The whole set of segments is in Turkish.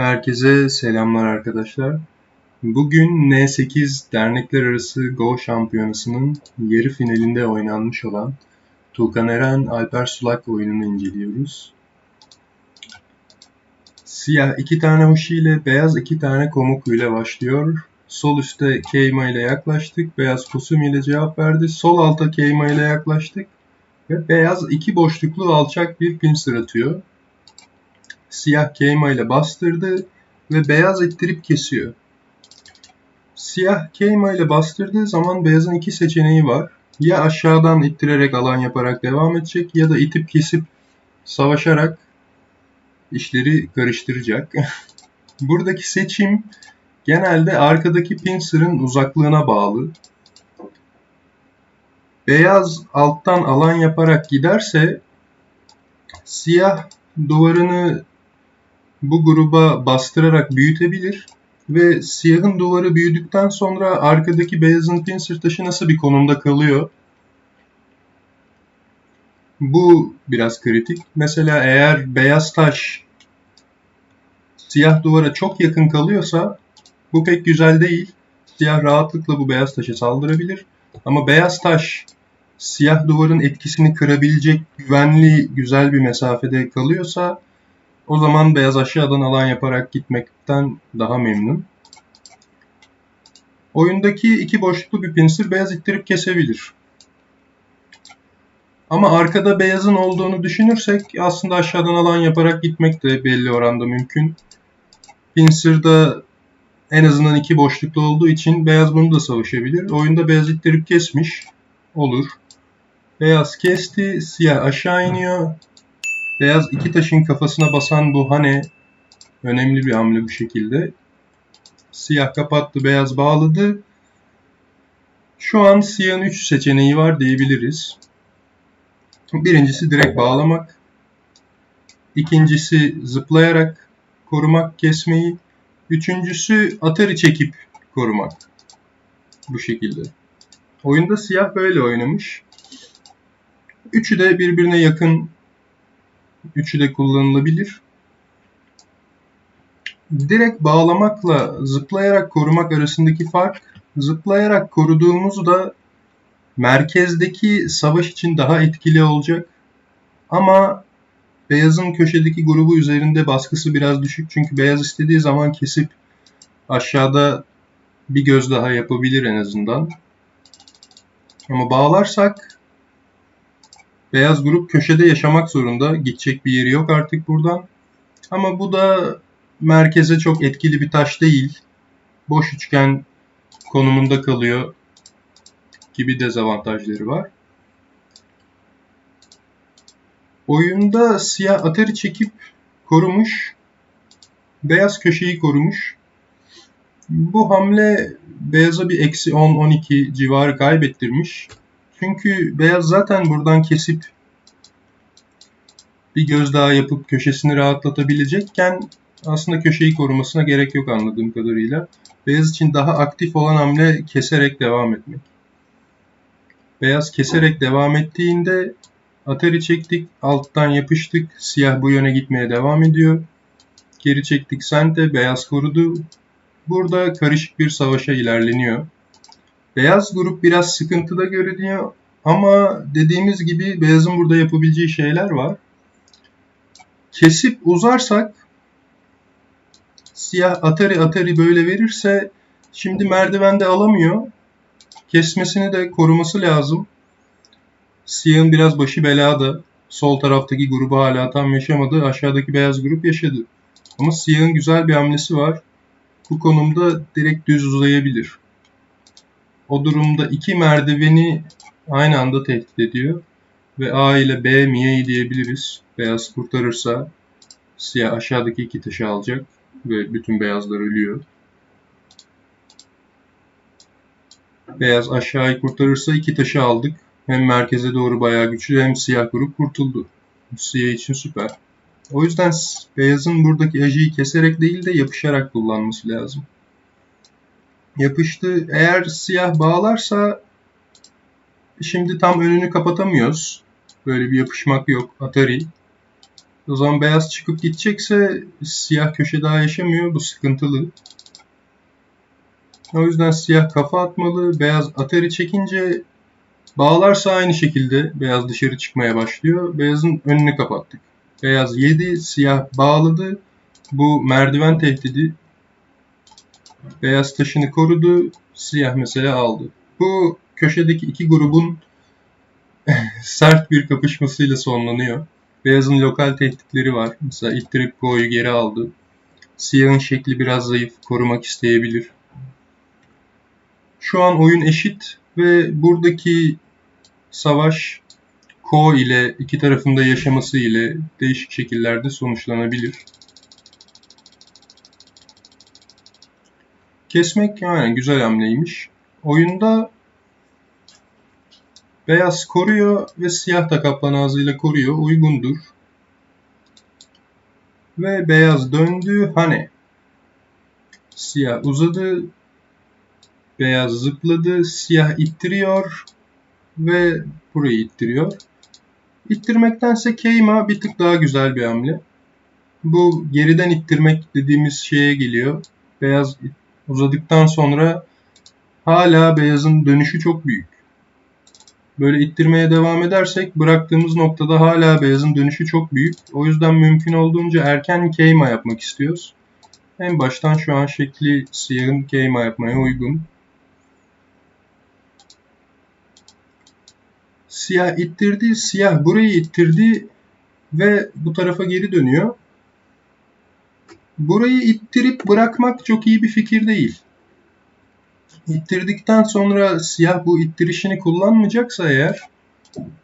Herkese selamlar arkadaşlar. Bugün N8 Dernekler Arası Go Şampiyonası'nın yarı finalinde oynanmış olan Tuğkan Eren Alper Sulak oyununu inceliyoruz. Siyah iki tane Hoshi ile beyaz iki tane Komuku ile başlıyor. Sol üstte Keima ile yaklaştık. Beyaz Kusumi ile cevap verdi. Sol alta Keima ile yaklaştık. Ve beyaz iki boşluklu alçak bir pincer atıyor. Siyah Keima ile bastırdı ve beyaz ittirip kesiyor. Siyah Keima ile bastırdığı zaman beyazın iki seçeneği var. Ya aşağıdan ittirerek alan yaparak devam edecek ya da itip kesip savaşarak işleri karıştıracak. Buradaki seçim genelde arkadaki pincer'ın uzaklığına bağlı. Beyaz alttan alan yaparak giderse siyah duvarını bu gruba bastırarak büyütebilir ve siyahın duvarı büyüdükten sonra arkadaki beyazın pincer taşı nasıl bir konumda kalıyor? Bu biraz kritik. Mesela eğer beyaz taş siyah duvara çok yakın kalıyorsa bu pek güzel değil. Siyah rahatlıkla bu beyaz taşa saldırabilir. Ama beyaz taş siyah duvarın etkisini kırabilecek güvenli, güzel bir mesafede kalıyorsa o zaman beyaz aşağıdan alan yaparak gitmekten daha memnun. Oyundaki iki boşluklu bir pinsir beyaz ittirip kesebilir. Ama arkada beyazın olduğunu düşünürsek aslında aşağıdan alan yaparak gitmek de belli oranda mümkün. Pinsir'da en azından iki boşluklu olduğu için beyaz bunu da savaşabilir. Oyunda beyaz ittirip kesmiş. Olur. Beyaz kesti, siyah aşağı iniyor. Beyaz iki taşın kafasına basan bu hane önemli bir hamle bu şekilde. Siyah kapattı, beyaz bağladı. Şu an siyahın 3 seçeneği var diyebiliriz. Birincisi direkt bağlamak. İkincisi zıplayarak korumak, kesmeyi. Üçüncüsü atari çekip korumak. Bu şekilde. Oyunda siyah böyle oynamış. Üçü de birbirine yakın Üçü de kullanılabilir. Direkt bağlamakla zıplayarak korumak arasındaki fark, zıplayarak koruduğumuzda merkezdeki savaş için daha etkili olacak. Ama beyazın köşedeki grubu üzerinde baskısı biraz düşük. Çünkü beyaz istediği zaman kesip aşağıda bir göz daha yapabilir en azından. Ama bağlarsak Beyaz grup köşede yaşamak zorunda. Gidecek bir yeri yok artık buradan. Ama bu da merkeze çok etkili bir taş değil. Boş üçgen konumunda kalıyor gibi dezavantajları var. Oyunda siyah atari çekip korumuş. Beyaz köşeyi korumuş. Bu hamle beyaza bir eksi 10-12 civarı kaybettirmiş. Çünkü beyaz zaten buradan kesip bir göz daha yapıp köşesini rahatlatabilecekken aslında köşeyi korumasına gerek yok anladığım kadarıyla. Beyaz için daha aktif olan hamle keserek devam etmek. Beyaz keserek devam ettiğinde atari çektik, alttan yapıştık, siyah bu yöne gitmeye devam ediyor. Geri çektik sente, beyaz korudu. Burada karışık bir savaşa ilerleniyor. Beyaz grup biraz sıkıntıda görünüyor ama dediğimiz gibi beyazın burada yapabileceği şeyler var. Kesip uzarsak siyah atari atari böyle verirse şimdi merdivende alamıyor. Kesmesini de koruması lazım. Siyahın biraz başı belada. Sol taraftaki grubu hala tam yaşamadı. Aşağıdaki beyaz grup yaşadı. Ama siyahın güzel bir hamlesi var. Bu konumda direkt düz uzayabilir. O durumda iki merdiveni aynı anda tehdit ediyor. Ve A ile B miyeyi diyebiliriz. Beyaz kurtarırsa siyah aşağıdaki iki taşı alacak ve bütün beyazlar ölüyor. Beyaz aşağıyı kurtarırsa iki taşı aldık. Hem merkeze doğru bayağı güçlü hem siyah grup kurtuldu. Siyah için süper. O yüzden beyazın buradaki ajiyi keserek değil de yapışarak kullanması lazım. Yapıştı. Eğer siyah bağlarsa şimdi tam önünü kapatamıyoruz. Böyle bir yapışmak yok. Atari. O zaman beyaz çıkıp gidecekse siyah köşe daha yaşamıyor. Bu sıkıntılı. O yüzden siyah kafa atmalı. Beyaz atari çekince bağlarsa aynı şekilde beyaz dışarı çıkmaya başlıyor. Beyazın önünü kapattık. Beyaz yedi, siyah bağladı. Bu merdiven tehdidi. Beyaz taşını korudu. Siyah mesela aldı. Bu köşedeki iki grubun sert bir kapışmasıyla sonlanıyor. Beyazın lokal tehditleri var. Mesela ittirip go'yu geri aldı. Siyahın şekli biraz zayıf, korumak isteyebilir. Şu an oyun eşit ve buradaki savaş Ko ile iki tarafında yaşaması ile değişik şekillerde sonuçlanabilir. Kesmek yani güzel hamleymiş. Oyunda beyaz koruyor ve siyah da kaplan ağzıyla koruyor. Uygundur. Ve beyaz döndü. Hani siyah uzadı. Beyaz zıpladı. Siyah ittiriyor. Ve burayı ittiriyor. İttirmektense Keima bir tık daha güzel bir hamle. Bu geriden ittirmek dediğimiz şeye geliyor. Beyaz uzadıktan sonra hala beyazın dönüşü çok büyük. Böyle ittirmeye devam edersek bıraktığımız noktada hala beyazın dönüşü çok büyük. O yüzden mümkün olduğunca erken Keima yapmak istiyoruz. En baştan şu an şekli siyahın Keima yapmaya uygun. Siyah ittirdi, siyah burayı ittirdi ve bu tarafa geri dönüyor. Burayı ittirip bırakmak çok iyi bir fikir değil. İttirdikten sonra siyah bu ittirişini kullanmayacaksa eğer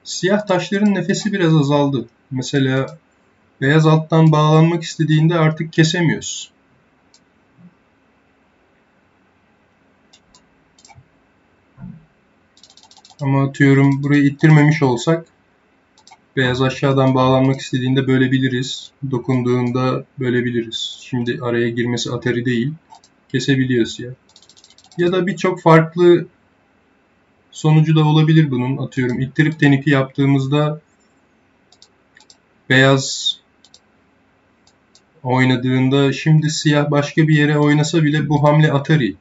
siyah taşların nefesi biraz azaldı. Mesela beyaz alttan bağlanmak istediğinde artık kesemiyoruz. Ama atıyorum burayı ittirmemiş olsak beyaz aşağıdan bağlanmak istediğinde bölebiliriz. Dokunduğunda bölebiliriz. Şimdi araya girmesi atari değil. Kesebiliyoruz ya. Ya da birçok farklı sonucu da olabilir bunun. Atıyorum ittirip tenipi yaptığımızda beyaz oynadığında şimdi siyah başka bir yere oynasa bile bu hamle atari.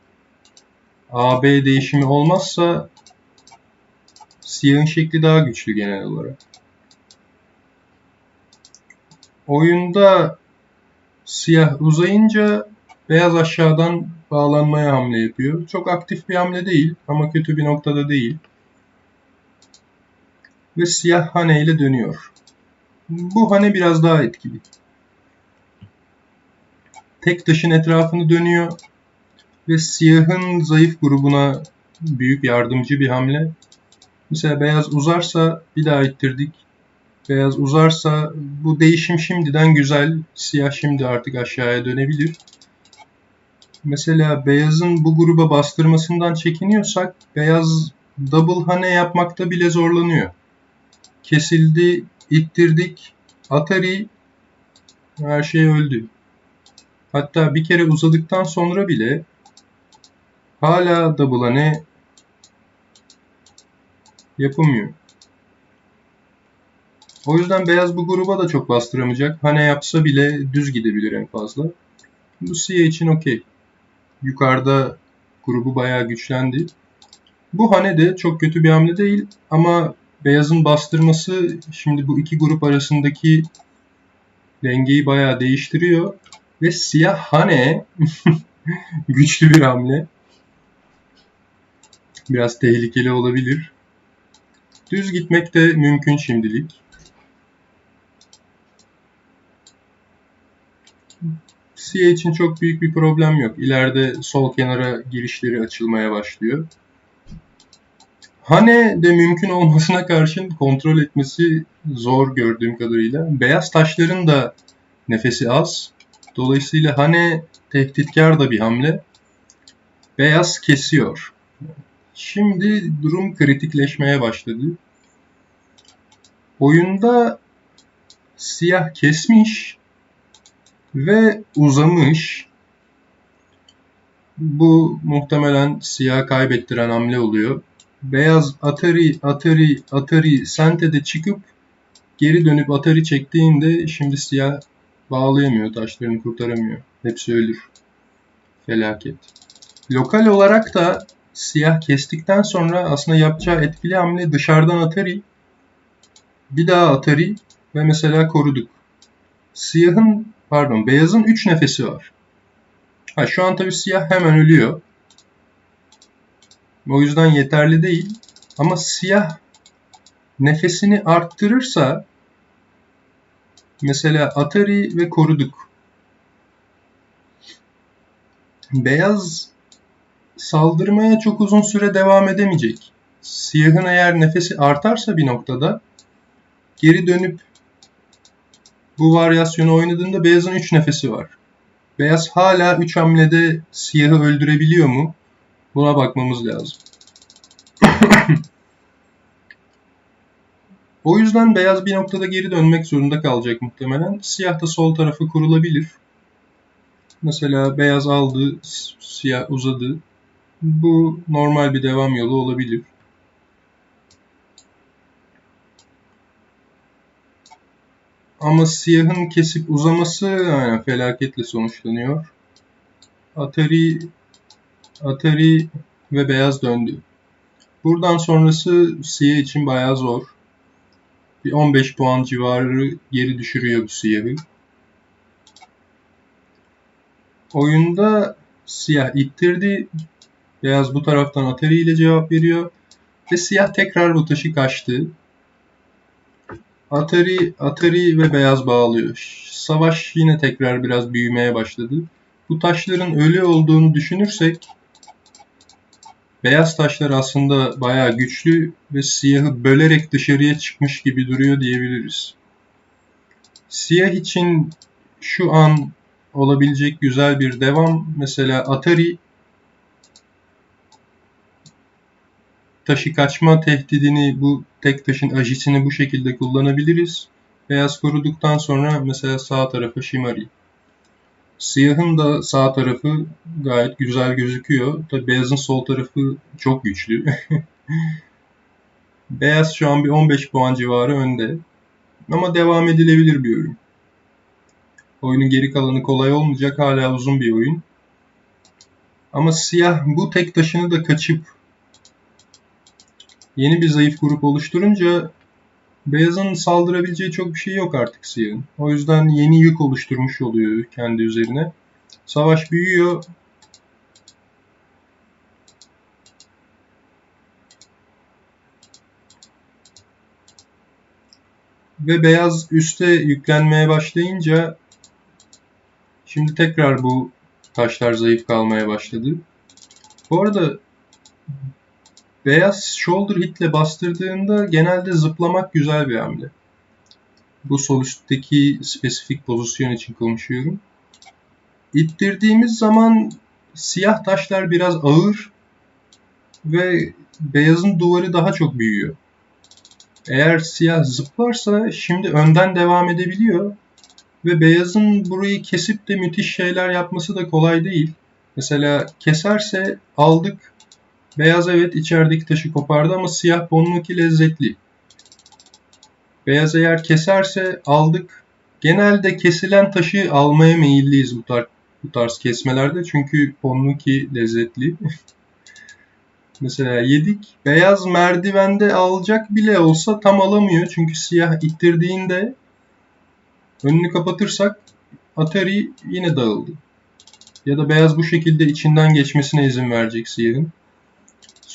AB değişimi olmazsa Siyahın şekli daha güçlü genel olarak. Oyunda siyah uzayınca beyaz aşağıdan bağlanmaya hamle yapıyor. Çok aktif bir hamle değil ama kötü bir noktada değil. Ve siyah hane ile dönüyor. Bu hane biraz daha etkili. Tek taşın etrafını dönüyor ve siyahın zayıf grubuna büyük yardımcı bir hamle. Mesela beyaz uzarsa bir daha ittirdik. Beyaz uzarsa bu değişim şimdiden güzel. Siyah şimdi artık aşağıya dönebilir. Mesela beyazın bu gruba bastırmasından çekiniyorsak beyaz double hane yapmakta bile zorlanıyor. Kesildi, ittirdik. Atari her şey öldü. Hatta bir kere uzadıktan sonra bile hala double hane yapılmıyor. O yüzden beyaz bu gruba da çok bastıramayacak. Hane yapsa bile düz gidebilir en fazla. Bu siyah için okey. Yukarıda grubu bayağı güçlendi. Bu hane de çok kötü bir hamle değil ama beyazın bastırması şimdi bu iki grup arasındaki dengeyi bayağı değiştiriyor. Ve siyah hane güçlü bir hamle. Biraz tehlikeli olabilir. Düz gitmek de mümkün şimdilik. Siyah için çok büyük bir problem yok. İleride sol kenara girişleri açılmaya başlıyor. Hane de mümkün olmasına karşın kontrol etmesi zor gördüğüm kadarıyla. Beyaz taşların da nefesi az. Dolayısıyla Hane tehditkar da bir hamle. Beyaz kesiyor. Şimdi durum kritikleşmeye başladı. Oyunda siyah kesmiş ve uzamış. Bu muhtemelen siyah kaybettiren hamle oluyor. Beyaz Atari, Atari, Atari Sente'de çıkıp geri dönüp Atari çektiğinde şimdi siyah bağlayamıyor, taşlarını kurtaramıyor. Hepsi ölür. Felaket. Lokal olarak da siyah kestikten sonra aslında yapacağı etkili hamle dışarıdan Atari, bir daha Atari ve mesela koruduk. Siyahın, pardon beyazın 3 nefesi var. Ha, şu an tabii siyah hemen ölüyor. O yüzden yeterli değil. Ama siyah nefesini arttırırsa mesela Atari ve koruduk. Beyaz saldırmaya çok uzun süre devam edemeyecek. Siyahın eğer nefesi artarsa bir noktada geri dönüp bu varyasyonu oynadığında beyazın 3 nefesi var. Beyaz hala 3 hamlede siyahı öldürebiliyor mu? Buna bakmamız lazım. o yüzden beyaz bir noktada geri dönmek zorunda kalacak muhtemelen. Siyah da sol tarafı kurulabilir. Mesela beyaz aldı, siyah uzadı. Bu normal bir devam yolu olabilir. Ama siyahın kesip uzaması yani felaketle sonuçlanıyor. Atari Atari ve beyaz döndü. Buradan sonrası siyah için bayağı zor. Bir 15 puan civarı geri düşürüyor bu siyahı. Oyunda siyah ittirdi. Beyaz bu taraftan Atari ile cevap veriyor. Ve siyah tekrar bu taşı kaçtı. Atari, Atari ve beyaz bağlıyor. Savaş yine tekrar biraz büyümeye başladı. Bu taşların ölü olduğunu düşünürsek beyaz taşlar aslında bayağı güçlü ve siyahı bölerek dışarıya çıkmış gibi duruyor diyebiliriz. Siyah için şu an olabilecek güzel bir devam mesela Atari taşı kaçma tehdidini bu tek taşın ajisini bu şekilde kullanabiliriz. Beyaz koruduktan sonra mesela sağ tarafı Shimari. Siyahın da sağ tarafı gayet güzel gözüküyor. Tabi beyazın sol tarafı çok güçlü. Beyaz şu an bir 15 puan civarı önde. Ama devam edilebilir bir oyun. Oyunun geri kalanı kolay olmayacak. Hala uzun bir oyun. Ama siyah bu tek taşını da kaçıp yeni bir zayıf grup oluşturunca beyazın saldırabileceği çok bir şey yok artık siyahın. O yüzden yeni yük oluşturmuş oluyor kendi üzerine. Savaş büyüyor. Ve beyaz üste yüklenmeye başlayınca şimdi tekrar bu taşlar zayıf kalmaya başladı. Bu arada Beyaz shoulder hitle bastırdığında genelde zıplamak güzel bir hamle. Bu sol üstteki spesifik pozisyon için konuşuyorum. İttirdiğimiz zaman siyah taşlar biraz ağır ve beyazın duvarı daha çok büyüyor. Eğer siyah zıplarsa şimdi önden devam edebiliyor ve beyazın burayı kesip de müthiş şeyler yapması da kolay değil. Mesela keserse aldık Beyaz evet içerideki taşı kopardı ama siyah bonunki lezzetli. Beyaz eğer keserse aldık. Genelde kesilen taşı almaya meyilliyiz bu tarz, bu tarz kesmelerde. Çünkü bonunki lezzetli. Mesela yedik. Beyaz merdivende alacak bile olsa tam alamıyor. Çünkü siyah ittirdiğinde önünü kapatırsak Atari yine dağıldı. Ya da beyaz bu şekilde içinden geçmesine izin verecek siyahın.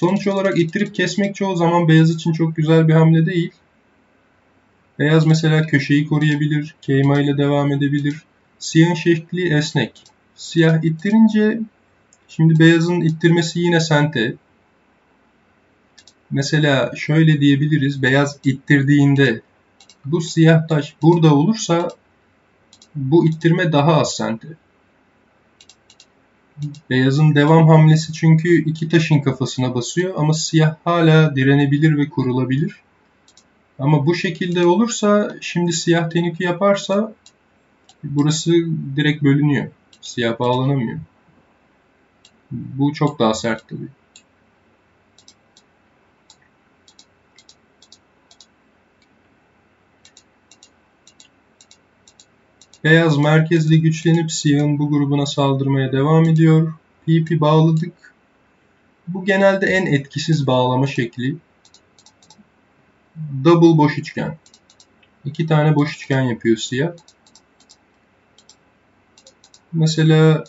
Sonuç olarak ittirip kesmek çoğu zaman beyaz için çok güzel bir hamle değil. Beyaz mesela köşeyi koruyabilir, keyma ile devam edebilir. Siyahın şekli esnek. Siyah ittirince şimdi beyazın ittirmesi yine sente. Mesela şöyle diyebiliriz. Beyaz ittirdiğinde bu siyah taş burada olursa bu ittirme daha az sente. Beyazın devam hamlesi çünkü iki taşın kafasına basıyor ama siyah hala direnebilir ve kurulabilir. Ama bu şekilde olursa şimdi siyah teniki yaparsa burası direkt bölünüyor. Siyah bağlanamıyor. Bu çok daha sert tabii. Beyaz merkezli güçlenip siyahın bu grubuna saldırmaya devam ediyor. PP bağladık. Bu genelde en etkisiz bağlama şekli. Double boş üçgen. İki tane boş üçgen yapıyor siyah. Mesela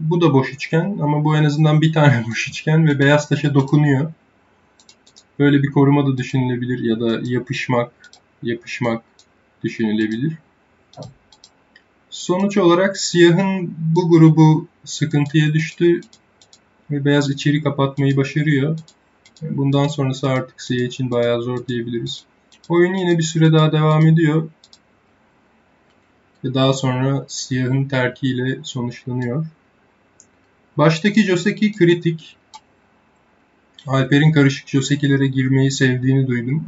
bu da boş üçgen ama bu en azından bir tane boş üçgen ve beyaz taşa dokunuyor. Böyle bir koruma da düşünülebilir ya da yapışmak, yapışmak düşünülebilir. Sonuç olarak siyahın bu grubu sıkıntıya düştü ve beyaz içeri kapatmayı başarıyor. Bundan sonrası artık siyah için bayağı zor diyebiliriz. Oyun yine bir süre daha devam ediyor. Ve daha sonra siyahın terkiyle sonuçlanıyor. Baştaki Joseki kritik. Alper'in karışık Joseki'lere girmeyi sevdiğini duydum.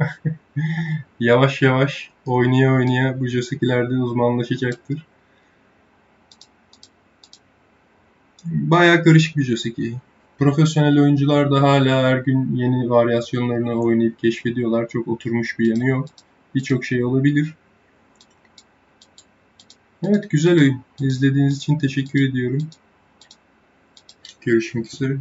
yavaş yavaş oynaya oynaya bu Joseki'lerde uzmanlaşacaktır. Baya karışık bir Joseki. Profesyonel oyuncular da hala her gün yeni varyasyonlarını oynayıp keşfediyorlar. Çok oturmuş bir yanı yok. Birçok şey olabilir. Evet güzel oyun. İzlediğiniz için teşekkür ediyorum. Görüşmek üzere.